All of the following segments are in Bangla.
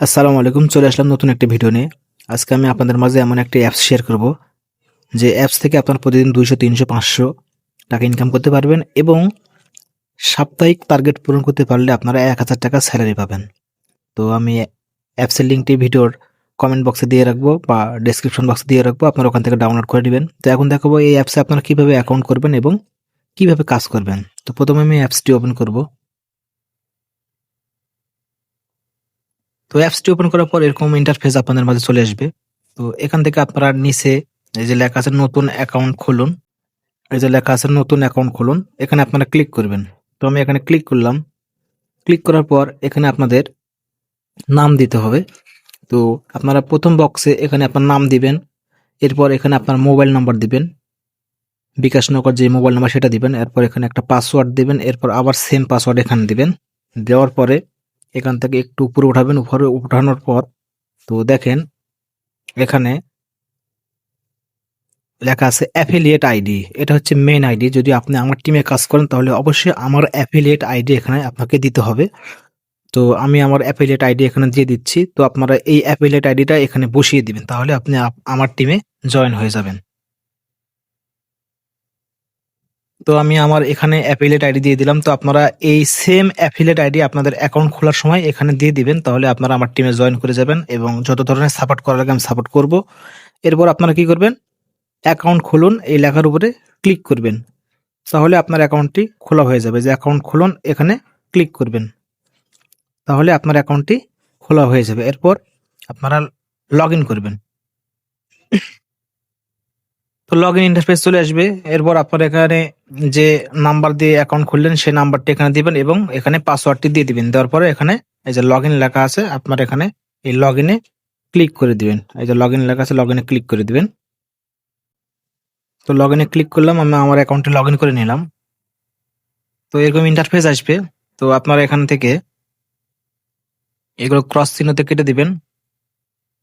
আসসালামু আলাইকুম, চলে আসলাম নতুন একটি ভিডিও নিয়ে। আজকে আমি আপনাদের মাঝে এমন একটি অ্যাপস শেয়ার করব, যে অ্যাপস থেকে আপনারা প্রতিদিন দুইশো, তিনশো, পাঁচশো টাকা ইনকাম করতে পারবেন এবং সাপ্তাহিক টার্গেট পূরণ করতে পারলে আপনারা এক হাজার টাকা স্যালারি পাবেন। তো আমি অ্যাপসের লিঙ্কটি ভিডিওর কমেন্ট বক্সে দিয়ে রাখব বা ডেসক্রিপশন বক্সে দিয়ে রাখব, আপনারা ওখান থেকে ডাউনলোড করে নেবেন। তো এখন দেখাবো এই অ্যাপসে আপনারা কীভাবে অ্যাকাউন্ট করবেন এবং কীভাবে কাজ করবেন। তো প্রথমে আমি অ্যাপসটি ওপেন করব। তো অ্যাপসটি ওপেন করার পর এরকম ইন্টারফেস আপনাদের মাঝে চলে আসবে। তো এখান থেকে আপনারা নিচে এই যে লেখা আছে নতুন অ্যাকাউন্ট খুলুন। এই যে লেখা আছে নতুন অ্যাকাউন্ট খুলুন। এখানে আপনারা ক্লিক করবেন। তো আমি এখানে ক্লিক করলাম। ক্লিক করার পর এখানে আপনাদের নাম দিতে হবে। তো আপনারা প্রথম বক্সে এখানে আপনার নাম দিবেন। এরপর এখানে আপনার মোবাইল নাম্বার দিবেন। বিকাশ নগর যে মোবাইল নাম্বার সেটা দিবেন। এরপর এখানে একটা পাসওয়ার্ড দিবেন। এরপর আবার সেম পাসওয়ার্ড এখানে দিবেন। দেওয়ার পরে এখান থেকে একটু উপরে উঠাবেন, উপরে উঠানোর পর তো দেখেন এখানে লেখা আছে অ্যাফিলিয়েট আইডি এটা হচ্ছে মেন আইডি যদি আপনি আমার টিমে কাজ করেন, তাহলে অবশ্যই আমার অ্যাফিলিয়েট আইডি এখানে আপনাকে দিতে হবে। তো আমি আমার অ্যাফিলিয়েট আইডি এখানে দিয়ে দিচ্ছি। তো আপনারা এই অ্যাফিলিয়েট আইডিটা এখানে বসিয়ে দিবেন, তাহলে আপনি আপ- আমার টিমে জয়েন হয়ে যাবেন। তো আমি আমার এখানে অ্যাফিলিয়েট আইডি দিয়ে দিলাম। তো আপনারা এই সেম অ্যাফিলিয়েট আইডি আপনাদের অ্যাকাউন্ট খোলার সময় এখানে দিয়ে দিবেন, তাহলে আপনারা আমার টিমে জয়েন করে যাবেন এবং যত ধরনের সাপোর্ট করার আগে আমি সাপোর্ট করব। এরপর আপনারা কি করবেন? অ্যাকাউন্ট খুলুন, এই লেখার উপরে ক্লিক করবেন। তাহলে আপনার অ্যাকাউন্টটি খোলা হয়ে যাবে। যে অ্যাকাউন্ট খুলুন, এখানে ক্লিক করবেন। তাহলে আপনার অ্যাকাউন্টটি খোলা হয়ে যাবে। এরপর আপনারা লগ করবেন। তো লগ ইন ইন্টারফেস চলে আসবে। এরপর আপনার এখানে যে নাম্বার দিয়ে অ্যাকাউন্ট খুললেন, সেই নাম্বারটি এখানে দিবেন এবং এখানে পাসওয়ার্ডটি দিয়ে দিবেন। দেওয়ার পরে এখানে এই যে লগ ইন লেখা আছে, আপনার এখানে এই লগ ইনে ক্লিক করে দিবেন। এই যে লগ ইন লেখা আছে লগ ইনে ক্লিক করে দিবেন। তো লগ ইনে ক্লিক করলাম, আমি আমার অ্যাকাউন্টে লগ ইন করে নিলাম। তো এরকম ইন্টারফেস আসবে। তো আপনারা এখান থেকে এগুলো ক্রস চিহ্নতে কেটে দিবেন।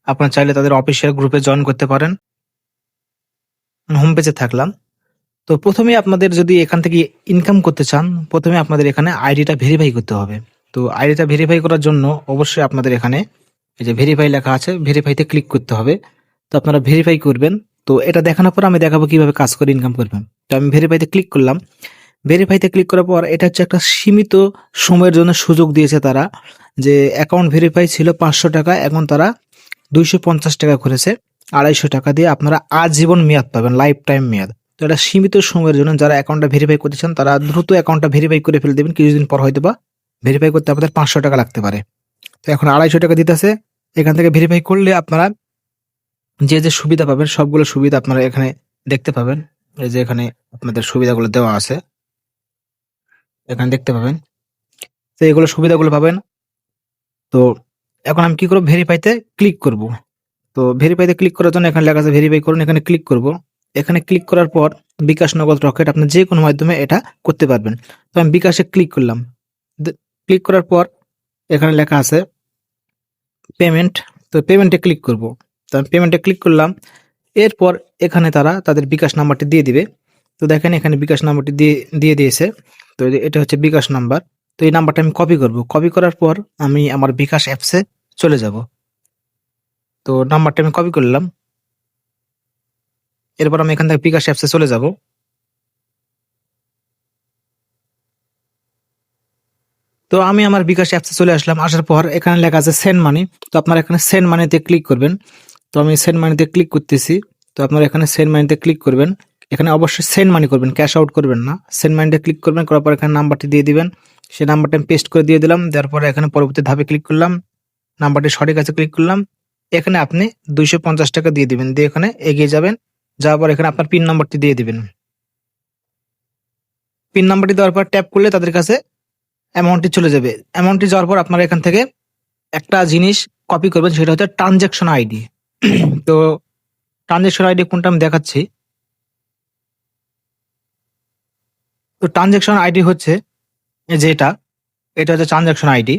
আপনার চাইলে তাদের অফিসিয়াল গ্রুপে জয়েন করতে পারেন। হোম পেজে থাকলাম। তো প্রথমে আপনাদের যদি এখান থেকে ইনকাম করতে চান, প্রথমে আপনাদের এখানে আইডিটা ভেরিফাই করতে হবে। তো আইডিটা ভেরিফাই করার জন্য অবশ্যই আপনাদের এখানে এই যে ভেরিফাই লেখা আছে ভেরিফাইতে ক্লিক করতে হবে। তো আপনারা ভেরিফাই করবেন। তো এটা দেখানোর পর আমি দেখাবো কীভাবে কাজ করে ইনকাম করবেন। তো আমি ভেরিফাইতে ক্লিক করলাম। ভেরিফাইতে ক্লিক করার পর এটা হচ্ছে একটা সীমিত সময়ের জন্য সুযোগ দিয়েছে তারা যে অ্যাকাউন্ট ভেরিফাই ছিল পাঁচশো টাকা, এখন তারা দুইশো পঞ্চাশ টাকা করেছে। আড়াইশো টাকা দিয়ে আপনারা আজীবন মেয়াদ পাবেন লাইফ টাইম মেয়াদ। তো এটা সীমিত সময়ের জন্য যারা অ্যাকাউন্টটা ভেরিফাই করতে চান, তারা দ্রুত অ্যাকাউন্টটা ভেরিফাই করে ফেলে দেবেন। কিছুদিন পর হয়তো বা ভেরিফাই করতে আপনাদের পাঁচশো টাকা লাগতে পারে। তো এখন আড়াইশো টাকা দিতেছে, এখান থেকে ভেরিফাই করলে আপনারা যে যে সুবিধা পাবেন, সবগুলো সুবিধা আপনারা এখানে দেখতে পাবেন। এই যে এখানে আপনাদের সুবিধাগুলো দেওয়া আছে, এখানে দেখতে পাবেন। তো এগুলো সুবিধাগুলো পাবেন। তো এখন আমি কি করব? ভেরিফাইতে ক্লিক করব। তো ভেরিফাইতে ক্লিক করার জন্য এখানে লেখা আছে ভেরিফাই করুন, এখানে ক্লিক করব। এখানে ক্লিক করার পর বিকাশ নগদ রকেট আপনি যে কোনো মাধ্যমে এটা করতে পারবেন। তো আমি বিকাশে ক্লিক করলাম। ক্লিক করার পর এখানে লেখা আছে পেমেন্ট তো পেমেন্টে ক্লিক করব। তো আমি পেমেন্টে ক্লিক করলাম। এরপর এখানে তারা তাদের বিকাশ নাম্বারটি দিয়ে দিবে। তো দেখেন এখানে বিকাশ নাম্বারটি দিয়ে দিয়ে দিয়েছে। তো এটা হচ্ছে বিকাশ নাম্বার। তো এই নাম্বারটা আমি কপি করব। কপি করার পর আমি আমার বিকাশ অ্যাপসে চলে যাব। তো নাম্বারটা আমি কপি করলাম। এরপর আমি এখান থেকে বিকাশ অ্যাপসে চলে যাব। তো আমি আমার বিকাশ অ্যাপসে চলে আসলাম। আসার পর এখানে লেখা আছে সেন্ড মানি তো আপনারা এখানে সেন্ড মানিতে ক্লিক করবেন। তো আমি সেন্ড মানিতে ক্লিক করতেছি। তো আপনারা এখানে সেন্ড মানিতে ক্লিক করবেন। এখানে অবশ্যই সেন্ড মানি করবেন ক্যাশ আউট করবেন না। সেন্ড মানিতে ক্লিক করবেন, করার পর এখানে নাম্বারটি দিয়ে দিবেন। সেই নাম্বারটা আমি পেস্ট করে দিয়ে দিলাম। দেওয়ার পরে এখানে পরবর্তী ধাপে ক্লিক করলাম। নাম্বারটি সঠিক আছে ক্লিক করলাম। এখানে আপনি দুইশো পঞ্চাশ টাকা দিয়ে দিবেন। দিয়ে এখানে এগিয়ে যাবেন। যাওয়ার পর এখানে আপনার পিন নাম্বারটি দিয়ে দিবেন। পিন নাম্বারটি দেওয়ার পর ট্যাপ করলে তাদের কাছে অ্যামাউন্টটি চলে যাবে। অ্যামাউন্টটি যাওয়ার পর আপনারা এখান থেকে একটা জিনিস কপি করবেন, সেটা হচ্ছে ট্রানজ্যাকশন আইডি তো ট্রানজ্যাকশন আইডি কোনটা আমি দেখাচ্ছি? তো ট্রানজ্যাকশন আইডি হচ্ছে এই যে এটা এটা হচ্ছে ট্রানজ্যাকশন আইডি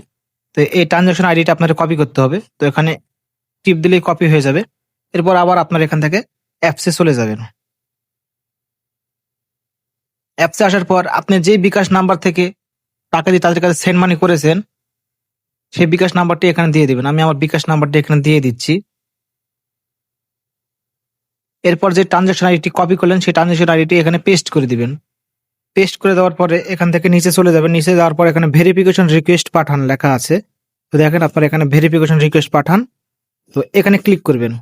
তো এই ট্রানজ্যাকশন আইডিটা আপনাকে কপি করতে হবে। তো এখানে টিপ দিলেই কপি হয়ে যাবে। এরপর আবার আপনার এখান থেকে অ্যাপসে চলে যাবেন। অ্যাপসে আসার পর আপনি যে বিকাশ নাম্বার থেকে টাকা দিয়ে তাদের কাছে সেন্ড মানি করেছেন, সেই বিকাশ নাম্বারটি এখানে দিয়ে দিবেন। আমি আমার বিকাশ নাম্বারটি এখানে দিয়ে দিচ্ছি। এরপর যে ট্রানজাকশন আইডিটি কপি করলেন, সেই ট্রানজাকশন আইডিটি এখানে পেস্ট করে দিবেন। পেস্ট করে দেওয়ার পরে এখান থেকে নিচে চলে যাবেন। নিচে যাওয়ার পর এখানে ভেরিফিকেশন রিকোয়েস্ট পাঠান লেখা আছে। তো দেখেন আপনার এখানে ভেরিফিকেশন রিকোয়েস্ট পাঠান। তো এখানে ক্লিক করবেন।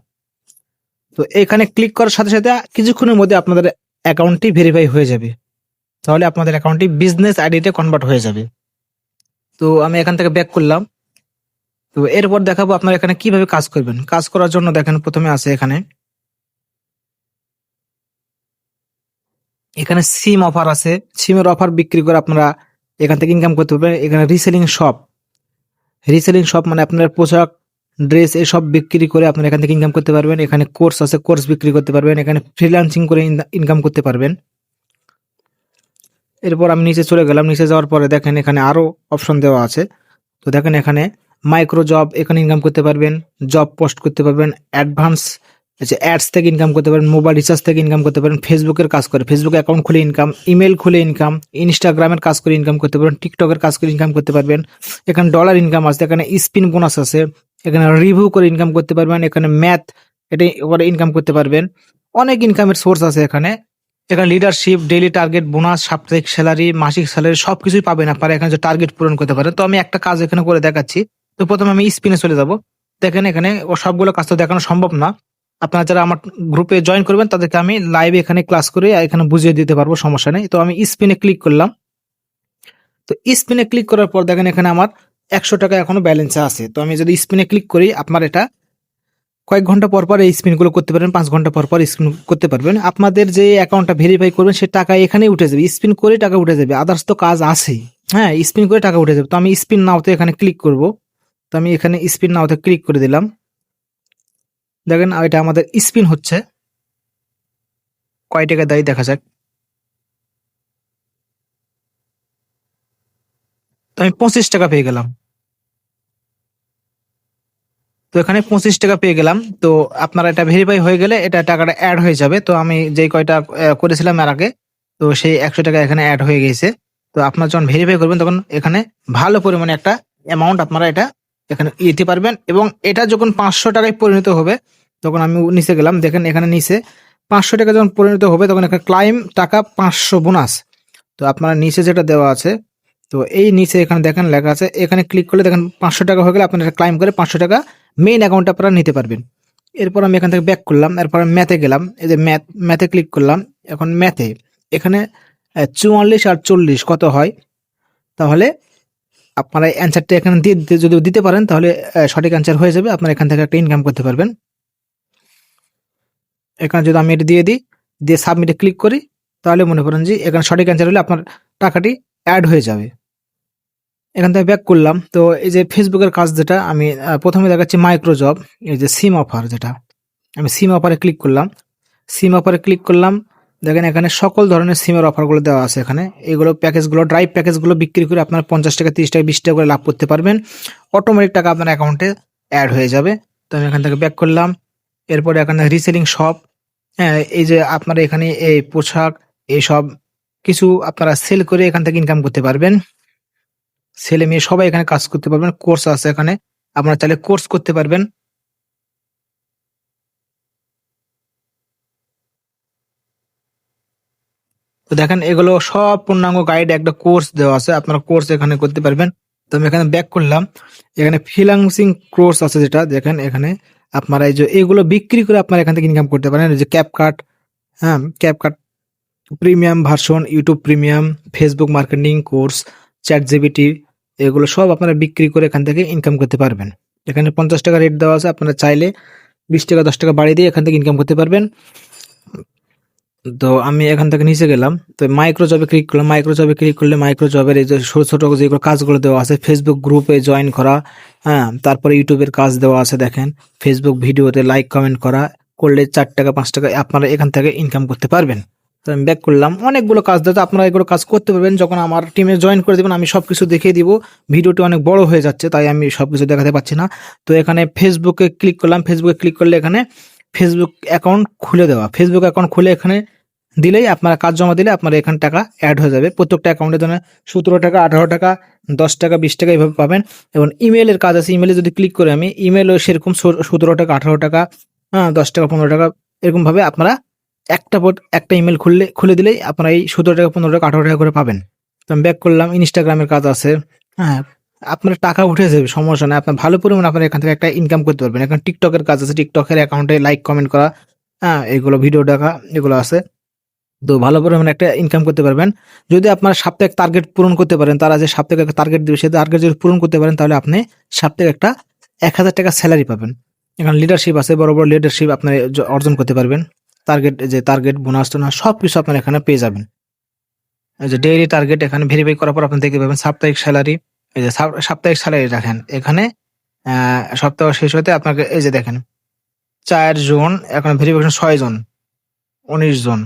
তো এখানে ক্লিক করার সাথে সাথে কিছুক্ষণের মধ্যে আপনাদের অ্যাকাউন্টটি ভেরিফাই হয়ে যাবে। তাহলে আপনাদের অ্যাকাউন্টটি বিজনেস আইডিতে কনভার্ট হয়ে যাবে। তো আমি এখান থেকে ব্যাক করলাম। তো এরপর দেখাবো আপনারা এখানে কীভাবে কাজ করবেন। কাজ করার জন্য দেখেন প্রথমে আছে এখানে। এখানে সিম অফার আছে। সিমের অফার বিক্রি করে আপনারা এখান থেকে ইনকাম করতে পারবেন। এখানে রিসেলিং শপ রিসেলিং শপ মানে আপনার পোশাক ড্রেস এসব বিক্রি করে আপনারা এখান থেকে ইনকাম করতে পারবেন। এখানে কোর্স আছে কোর্স বিক্রি করতে পারবেন। এখানে ফ্রিল্যান্সিং করে ইনকাম করতে পারবেন। এরপর আমি নিচে চলে গেলাম। নিচে যাওয়ার পরে দেখেন এখানে আরও অপশন দেওয়া আছে। তো দেখেন এখানে মাইক্রো জব এখানে ইনকাম করতে পারবেন। জব পোস্ট করতে পারবেন। অ্যাডভান্স আচ্ছা অ্যাডস থেকে ইনকাম করতে পারেন মোবাইল রিচার্জ থেকে ইনকাম করতে পারেন ফেসবুকের কাজ করে ফেসবুক অ্যাকাউন্ট খুলে ইনকাম ইমেল খুলে ইনকাম ইনস্টাগ্রামের কাজ করে ইনকাম করতে পারবেন। টিকটকের কাজ করে ইনকাম করতে পারবেন। এখানে ডলার ইনকাম আছে, এখানে স্পিন বোনাস আছে। এখানে রিভিউ করে ইনকাম করতে পারবেন, এখানে ম্যাথ এটা করে ইনকাম করতে পারবেন। অনেক ইনকামের সোর্স আছে এখানে। এখানে লিডারশিপ ডেইলি টার্গেট বোনাস সাপ্তাহিক স্যালারি মাসিক স্যালারি সবকিছুই পাবেন আপনারা এখানে যে টার্গেট পূরণ করতে পারেন। তো আমি একটা কাজ এখানে করে দেখাচ্ছি। তো প্রথমে আমি স্পিনে চলে যাব। দেখেন এখানে ও সবগুলো কাজ তো দেখানো সম্ভব না। আপনারা যারা আমার গ্রুপে জয়েন করবেন, তাদেরকে আমি লাইভে এখানে ক্লাস করে এখানে বুঝিয়ে দিতে পারব, সমস্যা নেই। তো আমি স্পিনে ক্লিক করলাম। তো স্পিনে ক্লিক করার পর দেখেন এখানে আমার একশো টাকা এখনও ব্যালেন্সে আছে। তো আমি যদি স্পিনে ক্লিক করি, আপনার এটা কয়েক ঘণ্টা পর পর এই স্পিনগুলো করতে পারবেন, পাঁচ ঘণ্টা পর পর স্পিন করতে পারবেন। আপনাদের যে অ্যাকাউন্টটা ভেরিফাই করবেন, সে টাকা এখানেই উঠে যাবে। স্পিন করে টাকা উঠে যাবে আদার্স তো কাজ আছেই। হ্যাঁ স্পিন করে টাকা উঠে যাবে। তো আমি স্পিন নাওতে এখানে ক্লিক করব। তো আমি এখানে স্পিন নাওতে ক্লিক করে দিলাম। দেখেন, এটা আমাদের স্পিন হচ্ছে। কয় টাকা দেয়, দেখা যাক। তো আমি পঁচিশ টাকা পেয়ে গেলাম। তো এখানে পঁচিশ টাকা পেয়ে গেলাম। তো আপনারা এটা ভেরিফাই হয়ে গেলে এটা টাকাটা অ্যাড হয়ে যাবে। তো আমি যেই কয়টা করেছিলাম এর আগে, তো সেই একশো টাকা এখানে অ্যাড হয়ে গেছে। তো আপনার যখন ভেরিফাই করবেন, তখন এখানে ভালো পরিমাণে একটা অ্যামাউন্ট আপনারা এটা এখানে দিতে পারবেন। এবং এটা যখন পাঁচশো টাকায় পরিণত হবে, তখন আমি নিচে গেলাম। দেখেন এখানে নিচে পাঁচশো টাকা যখন পরিণত হবে, তখন এখানে ক্লাইম টাকা পাঁচশো বোনাস তো আপনারা নিচে যেটা দেওয়া আছে তো এই নিচে এখানে দেখেন লেখা আছে, এখানে ক্লিক করলে দেখেন পাঁচশো টাকা হয়ে গেলে আপনারা ক্লাইম করে পাঁচশো টাকা মেইন অ্যাকাউন্টে আপনারা নিতে পারবেন। এরপর আমি এখান থেকে ব্যাক করলাম, এরপর ম্যাথে গেলাম, এই যে ম্যাথ ম্যাথে ক্লিক করলাম, এখন ম্যাথে এখানে চুয়াল্লিশ আর চল্লিশ কত হয়? তাহলে আপনারা অ্যান্সারটা এখানে দিয়ে দিতে, যদি দিতে পারেন তাহলে সঠিক অ্যান্সার হয়ে যাবে, আপনারা এখান থেকে একটা ইনকাম করতে পারবেন। এখানে যদি আমি এটা দিয়ে দিই, দিয়ে সাবমিটে ক্লিক করি, তাহলে মনে করেন যে এখানে সঠিক অ্যান্সার হলে আপনার টাকাটি অ্যাড হয়ে যাবে। এখান থেকে ব্যাক করলাম। তো এই যে ফেসবুকের কাজ যেটা, আমি প্রথমে দেখাচ্ছি মাইক্রো জব এই যে সিম অফার যেটা। আমি সিম অফারে ক্লিক করলাম। সিম অফারে ক্লিক করলাম। দেখেন এখানে সকল ধরনের সিমের অফারগুলো দেওয়া আছে এখানে। এগুলো প্যাকেজগুলো ড্রাইভ প্যাকেজগুলো বিক্রি করে আপনারা পঞ্চাশ টাকা, তিরিশ টাকা, বিশ টাকা করে লাভ করতে পারবেন। অটোমেটিক টাকা আপনার অ্যাকাউন্টে অ্যাড হয়ে যাবে। তো আমি এখান থেকে ব্যাক করলাম। এরপরে এখানে রিসেলিং শপ হ্যাঁ এই যে আপনারা এখানে এই পোশাক এইসব কিছু আপনারা সেল করে এখান থেকে ইনকাম করতে পারবেন। ছেলে মেয়ে সবাই এখানে কাজ করতে পারবেন কোর্স আছে এখানে। আপনারা চাইলে কোর্স করতে পারবেন। তো দেখেন, এগুলো সব পূর্ণাঙ্গ গাইড একটা কোর্স দেওয়া আছে। আপনারা কোর্স এখানে করতে পারবেন। তো আমি এখানে ব্যাক করলাম। এখানে ফ্রিল্যান্সিং কোর্স আছে যেটা, দেখেন এখানে আপনারা এই যে এগুলো বিক্রি করে আপনারা এখান থেকে ইনকাম করতে পারেন। যে ক্যাপকাট হ্যাঁ CapCut premium version YouTube premium Facebook marketing course chat GPT এগুলো সব আপনারা বিক্রি করে এখান থেকে ইনকাম করতে পারবেন। এখানে পঞ্চাশ টাকা রেট দেওয়া আছে, আপনারা চাইলে বিশ টাকা, দশ টাকা বাড়িয়ে দিয়ে এখান থেকে ইনকাম করতে পারবেন। তো আমি এখান থেকে নিচে গেলাম। তো মাইক্রো জবে ক্লিক করলাম মাইক্রো জবে ক্লিক করলে মাইক্রো জবের এই যে ছোটো ছোটো যেগুলো কাজগুলো দেওয়া আছে ফেসবুক গ্রুপে জয়েন করা হ্যাঁ তারপরে ইউটিউবের কাজ দেওয়া আছে দেখেন। ফেসবুক ভিডিওতে লাইক কমেন্ট করা, করলে চার টাকা, পাঁচ টাকা আপনারা এখান থেকে ইনকাম করতে পারবেন। তো আমি ব্যাক করলাম। অনেকগুলো কাজ দেয় আপনারা এগুলো কাজ করতে পারবেন। যখন আমার টিমে জয়েন করে দেবেন, আমি সব কিছু দেখিয়ে দিব। ভিডিওটি অনেক বড় হয়ে যাচ্ছে, তাই আমি সব কিছু দেখাতে পাচ্ছি না। তো এখানে ফেসবুকে ক্লিক করলাম। ফেসবুকে ক্লিক করলে এখানে ফেসবুক অ্যাকাউন্ট খুলে দেওয়া। ফেসবুক অ্যাকাউন্ট খুলে এখানে দিলেই আপনারা কাজ জমা দিলে আপনার এখানে টাকা অ্যাড হয়ে যাবে। প্রত্যেকটা অ্যাকাউন্টের জন্য সতেরো টাকা, আঠারো টাকা, দশ টাকা, বিশ টাকা এইভাবে পাবেন। এবং ইমেলের কাজ আছে। ইমেলে যদি ক্লিক করে আমি ইমেলও সেরকম সতেরো টাকা, আঠারো টাকা হ্যাঁ দশ টাকা, পনেরো টাকা এরকমভাবে আপনারা একটা পর একটা ইমেল খুললে খুলে দিলেই আপনারা এই সতেরো টাকা পনেরো টাকা আঠারো টাকা করে পাবেন। তো আমি ব্যাক করলাম ইনস্টাগ্রামের কাজ আছে। হ্যাঁ। আপনার টাকা উঠে যাবে সমস্যা নেই। আপনার ভালো পরিমাণ আপনার এখান থেকে একটা ইনকাম করতে পারবেন। এখন টিকটকের কাজ আছে টিকটকের অ্যাকাউন্টে লাইক কমেন্ট করা। হ্যাঁ এগুলো ভিডিও দেখা এগুলো আছে। তো ভালো পরিমাণে একটা ইনকাম করতে পারবেন। যদি আপনার সাপ্তাহিক টার্গেট পূরণ করতে পারেন তারা যে সাপ্তাহিক একটা টার্গেট দেবে সেই টার্গেট যদি পূরণ করতে পারেন তাহলে আপনি সাপ্তাহিক একটা এক হাজার টাকা স্যালারি পাবেন। এখানে লিডারশিপ আছে বড় বড় লিডারশিপ আপনি অর্জন করতে পারবেন। টার্গেট যে টার্গেট বোনাস টোনাস সব কিছু আপনার এখানে পেয়ে যাবেন। এই যে ডেইলি টার্গেট এখানে ভেরিফাই করার পর আপনি দেখতে পাবেন সাপ্তাহিক স্যালারি এই যে সাপ্তাহিক স্যালারি রাখেন এখানে সপ্তাহ শেষ হতে আপনাকে, এই যে দেখেন, চার জন, এখন ভেরিফিকেশন ছয় জন, উনিশ জন।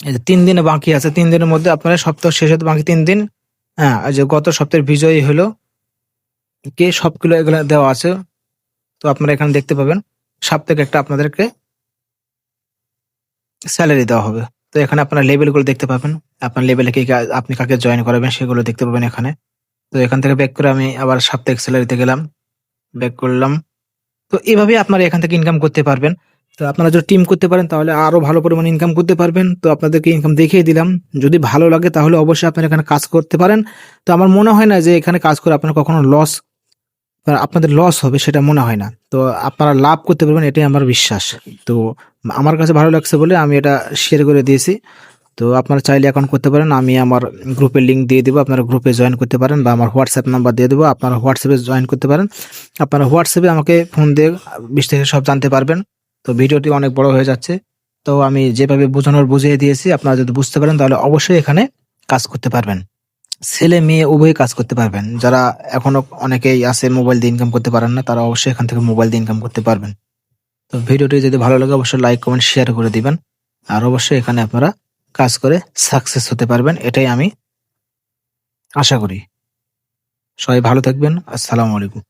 এই যে তিন দিনে বাকি আছে, তিন দিনের মধ্যে আপনারা সপ্তাহ শেষ হতে বাকি তিন দিন হ্যাঁ যে গত সপ্তাহের বিজয়ী হলো, কে সবগুলো এগুলো দেওয়া আছে, তো আপনারা এখানে দেখতে পাবেন। সাপ্তাহিক একটা আপনাদেরকে স্যালারি দেওয়া হবে। তো এখানে আপনার লেভেলগুলো দেখতে পাবেন। আপনার লেভেলে কে আপনি কাকে জয়েন করাবেন সেগুলো দেখতে পাবেন এখানে। তো এখান থেকে ব্যাক করে আমি আবার সাপ্তাহিক স্যালারিতে গেলাম। ব্যাক করলাম। তো এভাবে আপনারা এখান থেকে ইনকাম করতে পারবেন। তো আপনারা যদি টিম করতে পারেন, তাহলে আরও ভালো পরিমাণে ইনকাম করতে পারবেন। তো আপনাদেরকে ইনকাম দেখিয়ে দিলাম। যদি ভালো লাগে, তাহলে অবশ্যই আপনারা এখানে কাজ করতে পারেন। তো আমার মনে হয় না যে এখানে কাজ করে আপনার কখনো লস আপনাদের লস হবে সেটা মনে হয় না। তো আপনারা লাভ করতে পারবেন, এটাই আমার বিশ্বাস। তো আমার কাছে ভালো লাগছে বলে আমি এটা শেয়ার করে দিয়েছি। তো আপনারা চাইলে অ্যাকাউন্ট করতে পারেন, আমি আমার গ্রুপের লিঙ্ক দিয়ে দেবো, আপনারা গ্রুপে জয়েন করতে পারেন বা আমার হোয়াটসঅ্যাপ নাম্বার দিয়ে দেবো, আপনারা হোয়াটসঅ্যাপে জয়েন করতে পারেন। আপনারা হোয়াটসঅ্যাপে আমাকে ফোন দিয়ে বিস্তারিত সব জানতে পারবেন। তো ভিডিওটি অনেক বড় হয়ে যাচ্ছে। তো আমি যেভাবে বোঝানোর বুঝিয়ে দিয়েছি, আপনারা যদি বুঝতে পারেন তাহলে অবশ্যই এখানে কাজ করতে পারবেন। ছেলে মেয়ে উভয় কাজ করতে পারবেন। যারা এখনও অনেকেই আছে মোবাইল দিয়ে ইনকাম করতে পারেন না, তারা অবশ্যই এখান থেকে মোবাইল দিয়ে ইনকাম করতে পারবেন। তো ভিডিওটি যদি ভালো লাগে, অবশ্যই লাইক কমেন্ট শেয়ার করে দিবেন। আর অবশ্যই এখানে আপনারা কাজ করে সাকসেস হতে পারবেন, এটাই আমি আশা করি। সবাই ভালো থাকবেন। আসসালামু আলাইকুম।